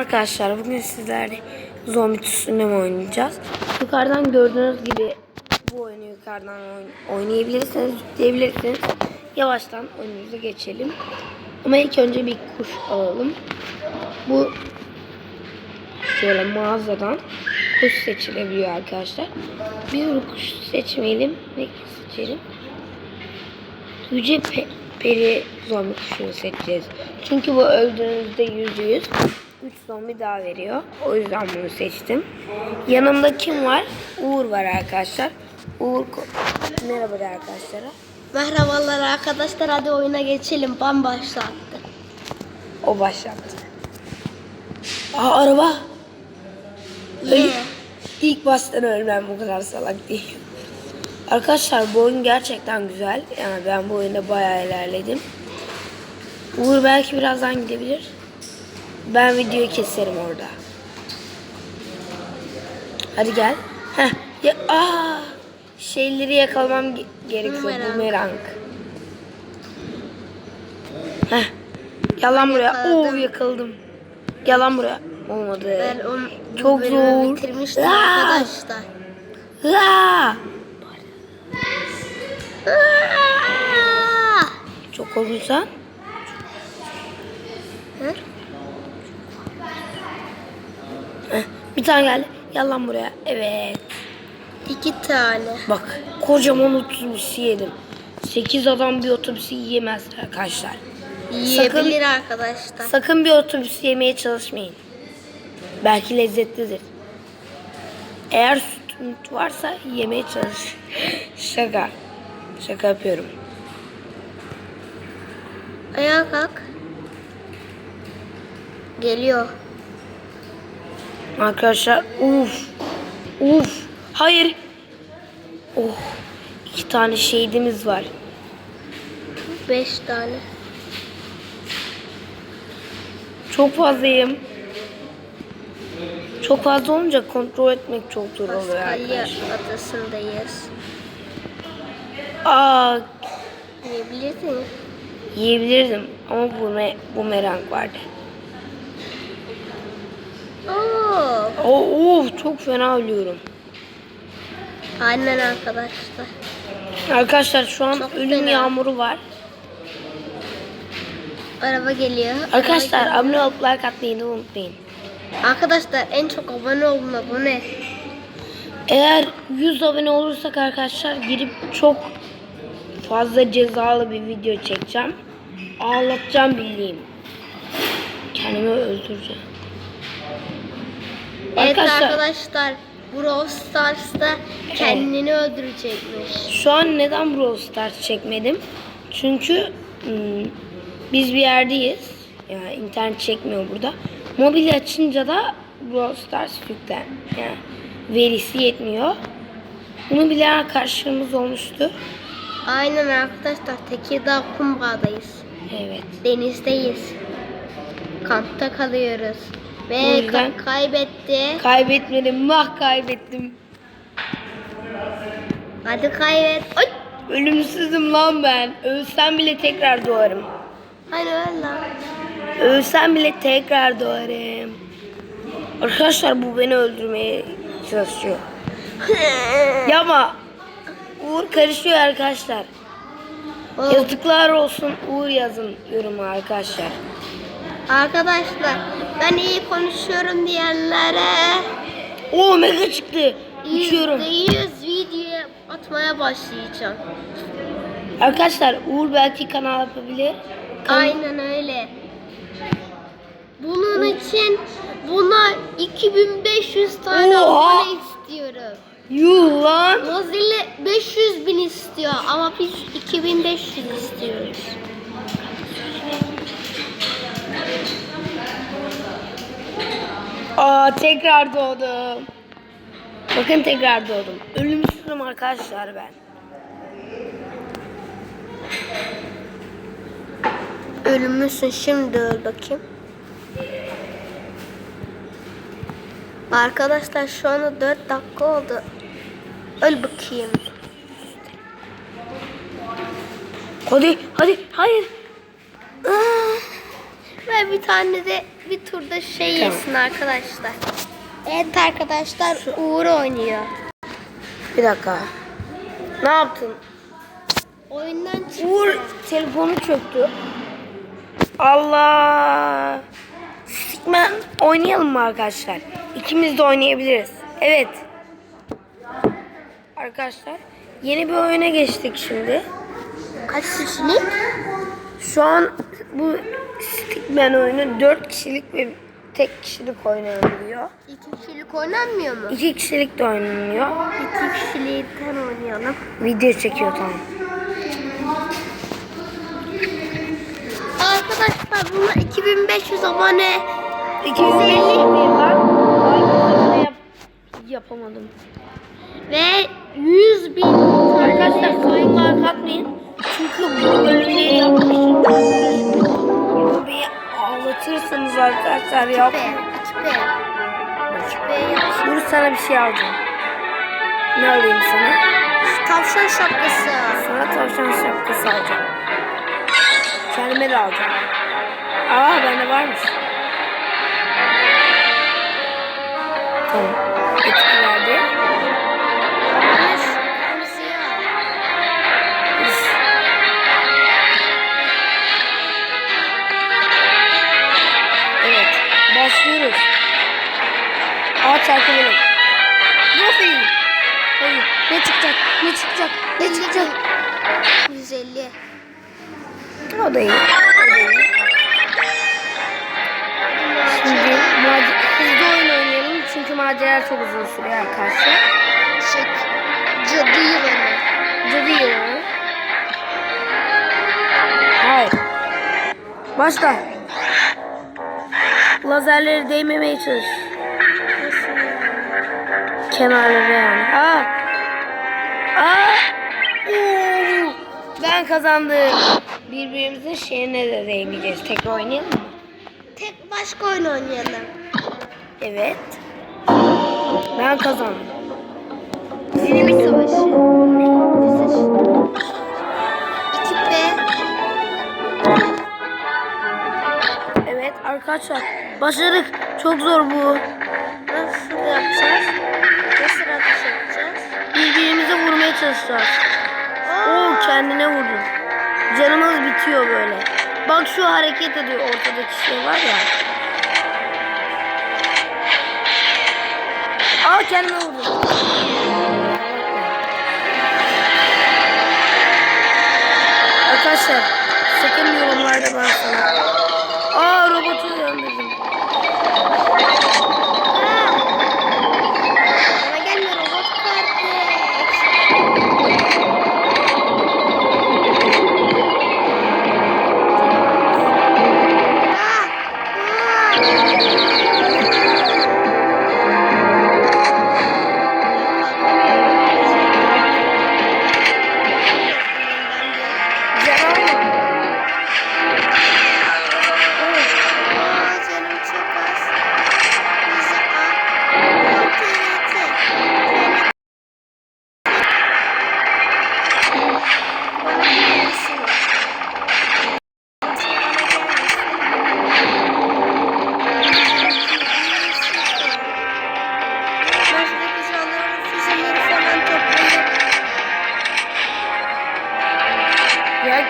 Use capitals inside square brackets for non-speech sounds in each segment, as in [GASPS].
Arkadaşlar bugün sizlerle zombi tsunami oynayacağız. Yukarıdan gördüğünüz gibi bu oyunu yukarıdan oyn- oynayabilirsiniz, yükleyebilirsiniz. Yavaştan oyunumuza geçelim. Ama ilk önce bir kuş alalım. Bu şöyle mağazadan kuş seçilebiliyor arkadaşlar. Bir kuş seçmeyelim. Ne seçelim? Yüce pe- peri zombi kuşunu seçeceğiz. Çünkü bu öldüğünüzde yüzde yüz 3 zombi daha veriyor. O yüzden bunu seçtim. Yanımda kim var? Uğur var arkadaşlar. Uğur merhaba arkadaşlara. Merhabalar arkadaşlar hadi oyuna geçelim. Ben başlattı. O başlattı. Aa araba. Yeah. İlk baştan ölmem bu kadar salak değil. Arkadaşlar bu oyun gerçekten güzel. Yani ben bu oyunda bayağı ilerledim. Uğur belki birazdan gidebilir. Ben videoyu keserim orada. Hadi gel. Heh. Ya, aa, şeyleri yakalamam ge- gerekiyor. Bumerang. Bumerang. Heh. Gel lan buraya. yakaladım. Oo yakaladım. Gel lan buraya. Olmadı. Ben onu Çok zor. bitirmiştim Aa! arkadaşlar. Aa! Aa! Çok korkunçsan. Hı? Heh, bir tane geldi. Gel lan buraya. Evet. İki tane. Bak kocaman otobüsü yedim. 8 adam bir otobüsü yiyemez arkadaşlar. Yiyebilir arkadaşlar. Sakın bir otobüs yemeye çalışmayın. Belki lezzetlidir. Eğer süt varsa yemeye çalış. [GASPS] Şaka. Şaka yapıyorum. Ayağa kalk. Geliyor. Arkadaşlar uf. Uf. Hayır. Oh. İki tane şehidimiz var. Beş tane. Çok fazlayım. Çok fazla olunca kontrol etmek çok zor oluyor Paskalya adasındayız. Aa, Yiyebilirsiniz. yiyebilirdim ama bu me bu merank vardı. Oo. Oo, of, çok fena ölüyorum. Aynen arkadaşlar. Arkadaşlar şu an Çok ölüm fena. yağmuru var. Araba geliyor. Arkadaşlar Araba abone olup like atmayı da unutmayın. Arkadaşlar en çok abone olun abone. Eğer 100 abone olursak arkadaşlar girip çok fazla cezalı bir video çekeceğim. Ağlatacağım bildiğim. Kendimi öldüreceğim. Evet Arkadaşlar- arkadaşlar Brawl Stars'ta kendini öldürecekmiş. Şu an neden Brawl Stars çekmedim? Çünkü hmm, biz bir yerdeyiz. Yani internet çekmiyor burada. Mobil açınca da Brawl Stars yüklen. Yani verisi yetmiyor. Bunu bilen arkadaşlarımız olmuştu. Aynen arkadaşlar Tekirdağ Kumbağa'dayız. Evet. Denizdeyiz. Kampta kalıyoruz. Ve ka- kaybetti. Kaybetmedim. Mah kaybettim. Hadi kaybet. Ay! Ölümsüzüm lan ben. Ölsem bile tekrar doğarım. Hani öl lan. Ölsem bile tekrar doğarım. Arkadaşlar bu beni öldürmeye çalışıyor. [LAUGHS] Ya ama Uğur karışıyor arkadaşlar. Yazıklar olsun Uğur yazın yoruma arkadaşlar. Arkadaşlar ben iyi konuşuyorum diyenlere Oo mega çıktı. Uçuyorum. %100 video atmaya başlayacağım. Arkadaşlar Uğur belki kanal yapabilir. Kan- Aynen öyle. Bunun için buna 2500 tane Oha! abone istiyorum. Yuh lan. Mozilla 500 bin istiyor ama biz 2500 istiyoruz. Aa tekrar doğdum. Bakın tekrar doğdum. Ölümsüzüm arkadaşlar ben. Ölümlüsün şimdi öl bakayım. Arkadaşlar şu anda 4 dakika oldu. Öl bakayım. Hadi hadi hayır. Ve bir tane de bir turda şey Tamam. yesin arkadaşlar. Evet arkadaşlar Uğur oynuyor. Bir dakika. Ne yaptın? Oyundan çıktı. Uğur telefonu çöktü. Allah. Stickman oynayalım mı arkadaşlar? İkimiz de oynayabiliriz. Evet. Arkadaşlar yeni bir oyuna geçtik şimdi. Kaç kişilik? Şu an bu Stickman oyunu 4 kişilik ve tek kişilik oynanabiliyor. İki kişilik oynanmıyor mu? 2 kişilik de oynanıyor. İki kişilikten oynayalım. Video çekiyor tamam. Arkadaşlar bunlar 2500 abone. 250 bir lan. Ay, yap yapamadım. Ve 100 bin Arkadaşlar sakın like atmayın. Çünkü bölümleri yapmışım. Bunu bir ağlatırsınız arkadaşlar Be, yap. aç be. Aç be yapış. Dur sana bir şey alacağım. Ne alayım sana? Tavşan şapkası. Sana tavşan şapkası alacağım. Kendime de alacağım. Aa bende varmış. Tamam. Etki Ağaç arka bölüm. Aferin. Hayır. Ne çıkacak? Ne çıkacak? Ne çıkacak? 150. O da iyi. O da iyi. Şimdi hızlı oyun oynayalım çünkü macera çok uzun sürüyor arkadaşlar. Şey, cadı yılanı. Cadı yılanı. Hayır. Başla. Lazerleri değmemeye çalış. Kenarları yani. Aa. Aa. Oo. Ben kazandım. Birbirimizin şeyine de değmeyeceğiz. Tekrar oynayalım mı? Tek başka oyun oynayalım. Evet. Ben kazandım. Dinamit savaşı. Evet arkadaşlar başardık. Çok zor bu. Nasıl yapacağız? Çalışacağız. Oo kendine vurdu. Canımız bitiyor böyle. Bak şu hareket ediyor ortadaki şey var ya. Aa kendine vurdu. Arkadaşlar sakın yorumlarda bana sana. Aa robotu uyandırdım. Música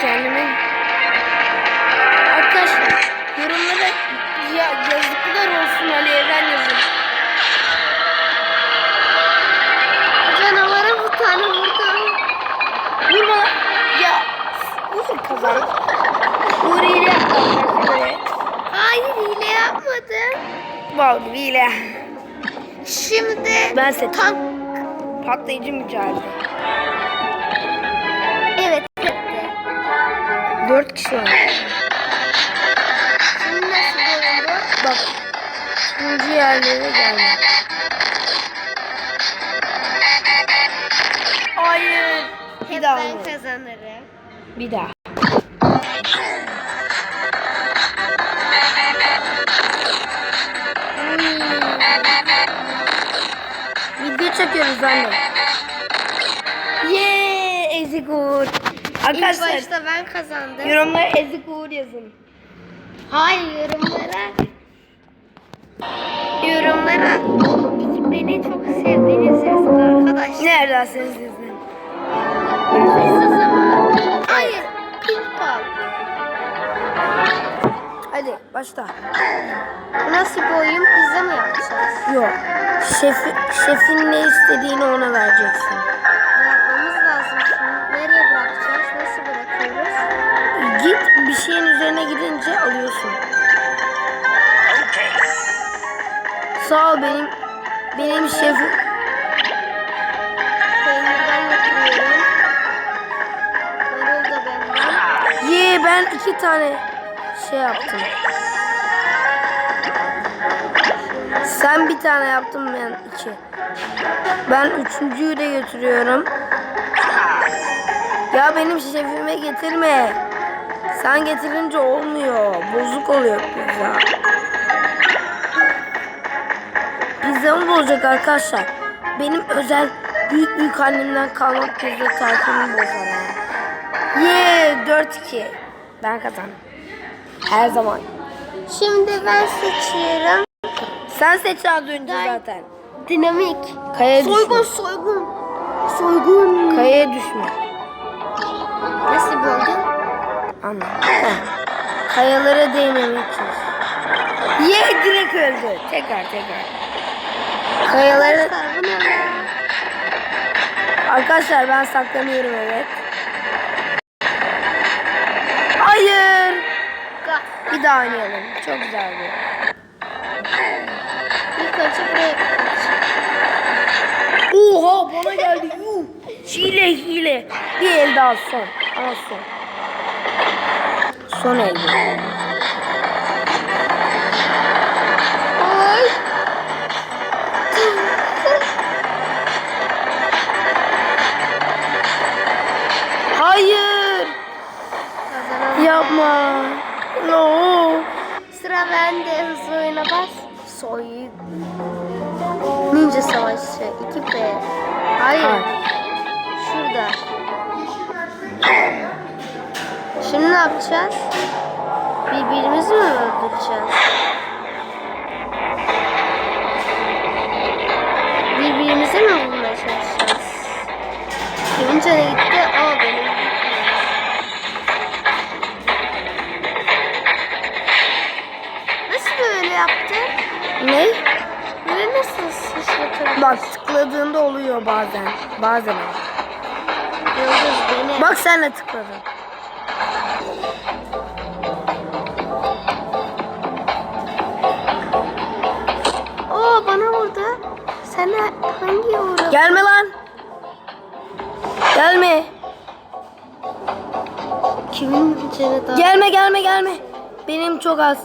kendime... Arkadaşlar yorumlara ya yazıklar olsun Ali Evren yazın. canavara bir tane vurdum. Vurma. Ya Uğur kazan. Uğur hile yaptı. Hayır hile yapmadım. Bal gibi hile. Şimdi Ben seçtim. tank Patlayıcı mücadele. Dört kişi var. Şimdi nasıl bu? Bak. Üçüncü yerlere geldi. Hayır. Bir Hep daha. ben vur. kazanırım. Bir daha. Video çekiyoruz anne. Yeee ezik Uğur. İlk Arkadaşlar başta ben kazandım. yorumlara ezik Uğur yazın. Hayır yorumlara Arkadaşlar beni çok sevdiğiniz yazın arkadaşlar. Nereden zaman. Hayır. Pimpal. Hadi başla. Nasıl bir oyun? Pizza mı yapacağız? Yok. Şefi, şefin ne istediğini ona vereceksin. Git bir şeyin üzerine gidince alıyorsun. Sağ ol benim benim şefim. Ye ben iki tane şey yaptım. Sen bir tane yaptın ben iki. Ben üçüncüyü de götürüyorum. Ya benim şefime getirme. Sen getirince olmuyor. Bozuk oluyor pizza. Pizzamı bozacak arkadaşlar. Benim özel büyük büyük annemden kalma pizza tarifimi bozar ha. Ye 4-2. Ben kazandım. Her zaman. Şimdi ben seçiyorum. Sen seç az önce zaten. Dinamik. Kayaya Soygun düşme. soygun. Soygun. Kayaya düşme. Nasıl oyun? Anladım. Kayalara değmemek çalış. Ye direkt öldü. Tekrar tekrar. Kayalara... Arkadaşlar bu ben saklanıyorum evet. Hayır. Bir daha oynayalım. Çok güzeldi. İlk önce buraya kaç. Oha bana geldi. Yuh. Hile hile. Bir el daha son. Ama son. Son el bu. Ay. Hayır. Yapma. No. Sıra bende. Hızlı oyuna bas. Soygun. Ninja Savaşı 2B. Hayır. Hayır. Şurada. Şimdi ne yapacağız? Birbirimizi mi öldüreceğiz? Birbirimize mi vurmaya çalışacağız? Kimin canı gitti? Aa benim. Nasıl böyle yaptın? Ne? Böyle nasıl sıçratabilirsin? Bak tıkladığında oluyor bazen. Bazen. Yıldız beni. Bak sen de tıkladın. Sana hangi uğradı? Gelme lan. Gelme. Kimin canı daha? Gelme gelme gelme. Benim çok az.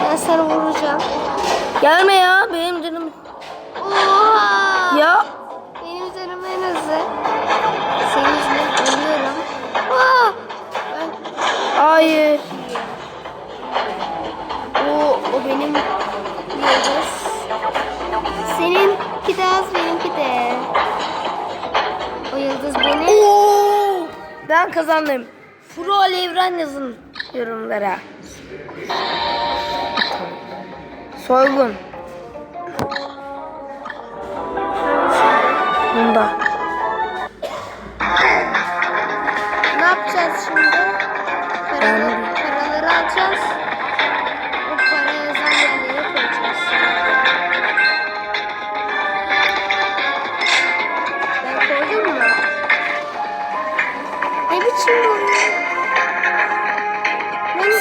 Ben sana vuracağım. Gelme ya. Benim canım. Oha! Ya. Benim canım en azı. Senin yüzünden ölüyorum. Aa! Ben... Hayır. O, benim yıldız. Seninki de az, benimki de. O yıldız benim. Oo. Ben kazandım. Pro Alevren yazın yorumlara. Soygun. Bunda. Ne yapacağız şimdi? Paraları, paraları alacağız.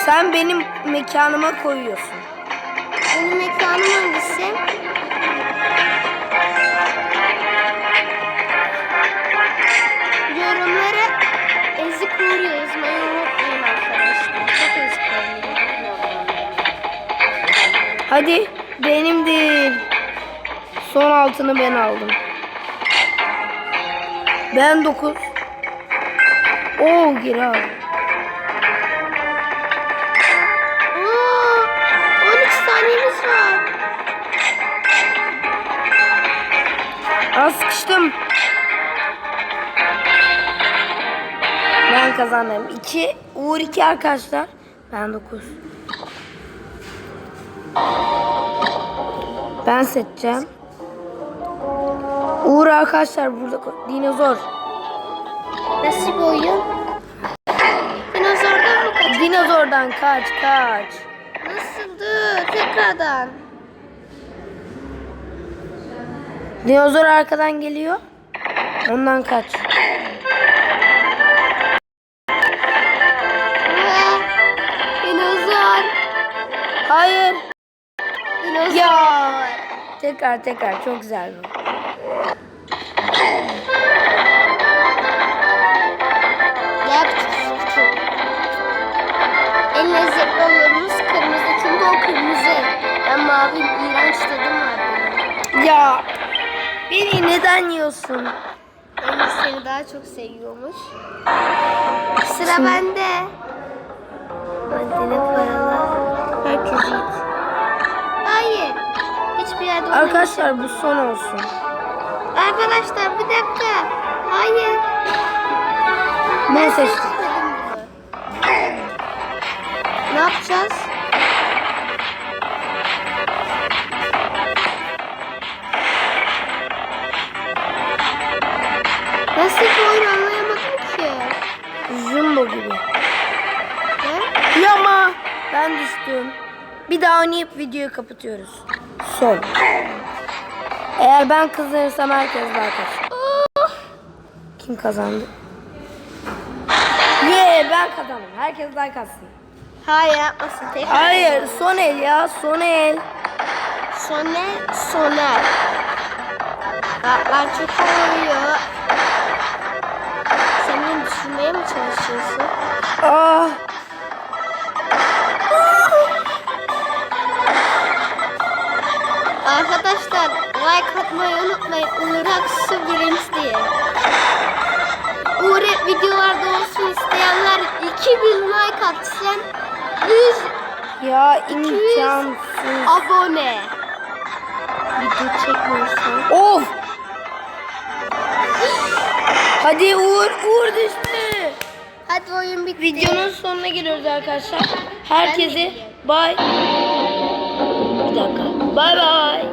Sen benim mekanıma koyuyorsun. benim mekanım hangisi? Yorumlara ezik uğru yazmayı unutmayın arkadaşlar. Çok ezik. Hadi benimdir. Son altını ben aldım. Ben 9. Oo geri aldım. Sıkıştım. Ben kazandım. 2 Uğur 2 arkadaşlar. Ben 9. Ben seçeceğim. Uğur arkadaşlar burada dinozor. Nasıl bir oyun? Dinozordan mı kaç? Dinozordan kaç kaç. Nasıldı? Tekrardan. Dinozor arkadan geliyor. Ondan kaç. Dinozor. Hayır. Dinozor. Ya. Tekrar tekrar çok güzel bu. Gel küçük küçük. En lezzetli olanımız kırmızı çünkü o kırmızı. Ben mavi iğrenç tadım var. Ya. Beni neden yiyorsun? Emir seni daha çok seviyormuş. Sıra bende. Madene paralar. Herkes yiğit. Hayır. Hiçbir yerde. Arkadaşlar bu son olsun. Arkadaşlar bir dakika. Hayır. Ben seçtim. seçmedim bunu. Ne yapacağız? Ben düştüm. Bir daha oynayıp videoyu kapatıyoruz. Son. Eğer ben kazanırsam herkes like atsın. Kim kazandı? Ye ben kazandım. Herkes like atsın. Hayır yapmasın tekrar. Hayır son el ya son el. Soner, Soner. Kartlar çok oluyor. Sen beni düşürmeye mi çalışıyorsun? Ah. Atmayı unutmayın. Uğur Aksu birinci diye. Uğur hep videolarda olsun isteyenler 2000 like atsın. 100 Ya imkansız. abone. Video çekmiyorsan. Of. Hadi Uğur. Uğur düştü. Hadi oyun bitti. Videonun sonuna geliyoruz arkadaşlar. Herkese bay. Bir dakika. Bay bay.